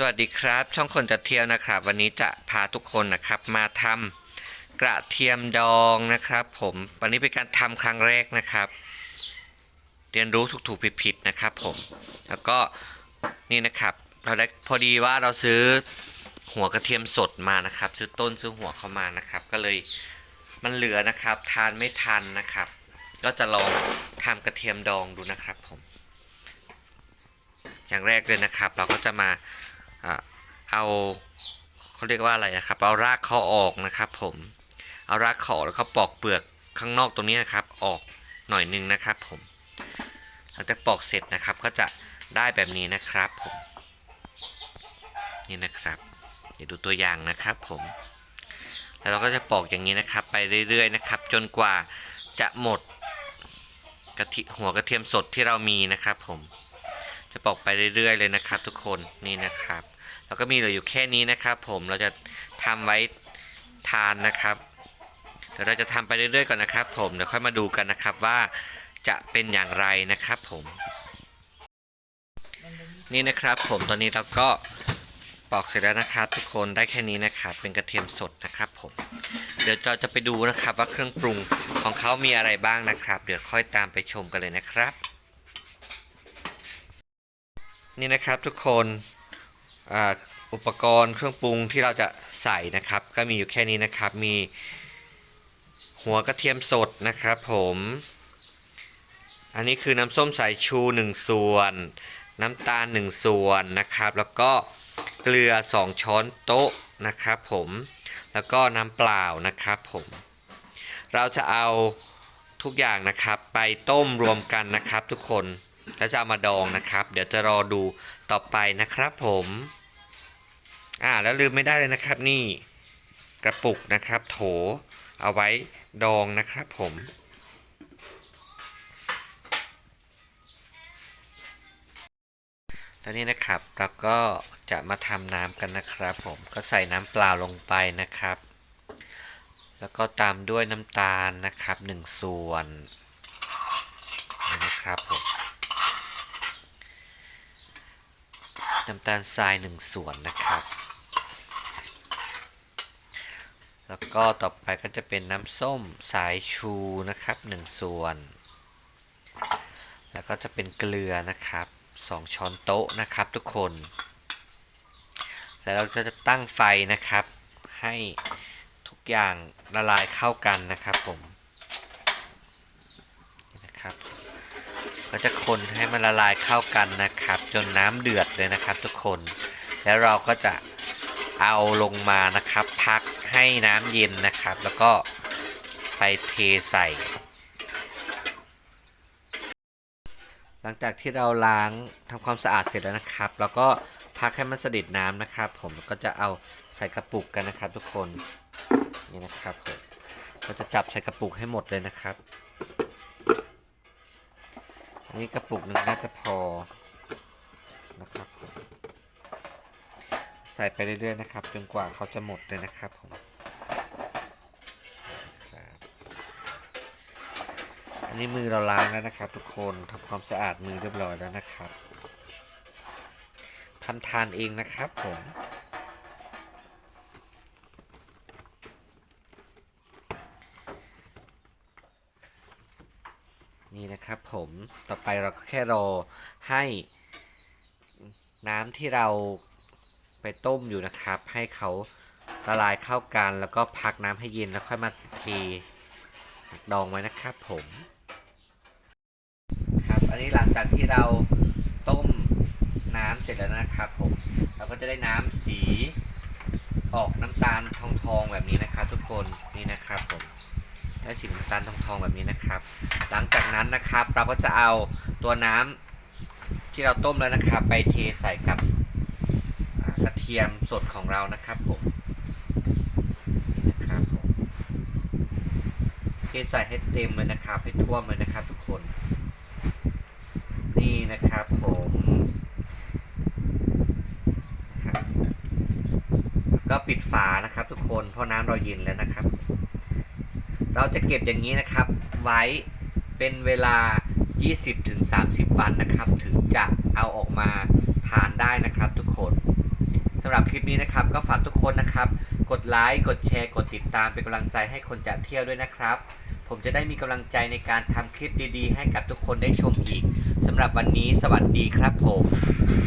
สวัสดีครับ ช่องคนจะเที่ยวนะครับ วันนี้จะพาทุกคนนะครับมาทำกระเทียมดองนะครับ ผมวันนี้เป็นการทำครั้งแรกนะครับ เรียนรู้ถูกๆผิดๆนะครับ ผม แล้วก็นี่นะครับเราได้พอดีว่าเราซื้อหัวกระเทียมสดมานะครับ ซื้อต้นซื้อหัวเข้ามานะครับ ก็เลยมันเหลือนะครับ ทานไม่ทันนะครับ ก็จะลองทำกระเทียมดองดูนะครับผมอย่างแรกเลยนะครับ เราก็จะมา เอาเขาเรียกว่าอะไรนะครับ เอารากเขาออกนะครับผมเอารากเขาอแล้วก็ปอกเปลือกข้างนอกตรงนี้นะครับ ออกหน่อยหนึงนะครับผมหลังจากปอกเสร็จนะครับก็จะได้แบบนี้นะครับผมนี่นะครับเดี๋ยวดูตัวอย่างนะครับผมแล้วเราก็จะปอกอย่างนี้นะครับ ไปเรื่อยๆนะครับ จนกว่าจะหมดกะทิหัวกระเทียมสดที่เรามีนะครับผม จะปอกไปเรื่อยๆเลยนะครับ ทุกคนนี่นะครับ แล้วก็มีเหลืออยู่แค่นี้นะครับ ผมเราจะทำไว้ทานนะครับเดี๋ยวเราจะทำไปเรื่อยๆก่อนนะครับ ผมเดี๋ยวค่อยมาดูกันนะครับว่าจะเป็นอย่างไรนะครับผม นี่นะครับ ผมตอนนี้เราก็ปอกเสร็จแล้วนะครับ ทุกคนได้แค่นี้นะครับ เป็นกระเทียมสดนะครับผมเดี๋ยวเราจะไปดูนะครับว่าเครื่องปรุงของเขามีอะไรบ้างนะครับ เดี๋ยวค่อยตามไปชมกันเลยนะครับ นี่นะครับทุกคนอ,อุปกรณ์เครื่องปรุงที่เราจะใส่นะครับ ก็มีอยู่แค่นี้นะครับ มีหัวกระเทียมสดนะครับ ผม อันนี้คือน้ำส้มสายชู 1 ส่วน น้ำตาล 1 ส่วนนะครับ แล้วก็เกลือ 2 ช้อนโต๊ะนะครับผมแล้วก็น้ำเปล่านะครับผม เราจะเอาทุกอย่างนะครับไปต้มรวมกันนะครับทุกคน แล้วจะเอามาดองนะครับ เดี๋ยวจะรอดูต่อไปนะครับผมอ่าแล้วลืมไม่ได้เลยนะครับนี่กระปุกนะครับ โถเอาไว้ดองนะครับผมตอนนี้นะครับเราก็จะมาทำน้ำกันนะครับ ผมก็ใส่น้ำเปล่าลงไปนะครับ แล้วก็ตามด้วยน้ำตาลนะครับหนึ่งส่วนนี่นะครับผม น้ำตาลทรายหนึ่งส่วนนะครับ แล้วก็ต่อไปก็จะเป็นน้ำส้มสายชูนะครับหนึ่งส่วน แล้วก็จะเป็นเกลือนะครับสองช้อนโต๊ะนะครับทุกคน แล้วเราจะตั้งไฟนะครับ ให้ทุกอย่างละลายเข้ากันนะครับผมนี่นะครับ ก็จะคนให้มันละลายเข้ากันนะครับ จนน้ำเดือดเลยนะครับ ทุกคน แล้วเราก็จะเอาลงมานะครับ พักให้น้ำเย็นนะครับ แล้วก็ไปเทใส่ หลังจากที่เราล้างทำความสะอาดเสร็จแล้วนะครับ แล้วก็พักให้มันสดิดน้ำนะครับ ผมก็จะเอาใส่กระปุกกันนะครับ ทุกคนนี่นะครับผมเราจะจับใส่กระปุกให้หมดเลยนะครับ นนี้กระปุกหนึ่งน่าจะพอนะครับผมใส่ไปเรื่อยๆนะครับจนกว่าเขาจะหมดเลยนะครับผมอันนี้มือเราล้างแล้วนะครับ ทุกคนทำความสะอาดมือเรียบร้อยแล้วนะครับทำทานเองนะครับผม นี่นะครับผมต่อไปเราก็แค่รอให้น้ำที่เราไปต้มอยู่นะครับ ให้เขาละลายเข้ากัน แล้วก็พักน้ำให้เย็นแล้วค่อยมาเทดองไว้นะครับผมครับอันนี้หลังจากที่เราต้มน้ำเสร็จแล้วนะครับผมเราก็จะได้น้ำสีออกน้ำตาลทองทองๆแบบนี้นะครับ ทุกคนนี่นะครับผม ได้สีน้ำตาลทองทองๆแบบนี้นะครับ หลังจากนั้นนะครับเราก็จะเอาตัวน้ำที่เราต้มแล้วนะครับ ไปเทใส่กับกระเทียมสดของเรานะครับผมนี่นะครับผมเทใส่ให้เต็มเลยนะครับ ให้ท่วมเลยนะครับ ทุกคน นี่นะครับผมก็ปิดฝานะครับ ทุกคนเพราะน้ำเราเย็นแล้วนะครับ เราจะเก็บอย่างนี้นะครับ ไว้เป็นเวลา 20-30 วันนะครับ ถึงจะเอาออกมาทานได้นะครับทุกคนสำหรับคลิปนี้นะครับ ก็ฝากทุกคนนะครับ กดไลค์กดแชร์กดติดตามเป็นกำลังใจให้คนจะเที่ยวด้วยนะครับ ผมจะได้มีกำลังใจในการทำคลิปดีๆ ให้กับทุกคนได้ชมอีกสำหรับวันนี้สวัสดีครับผม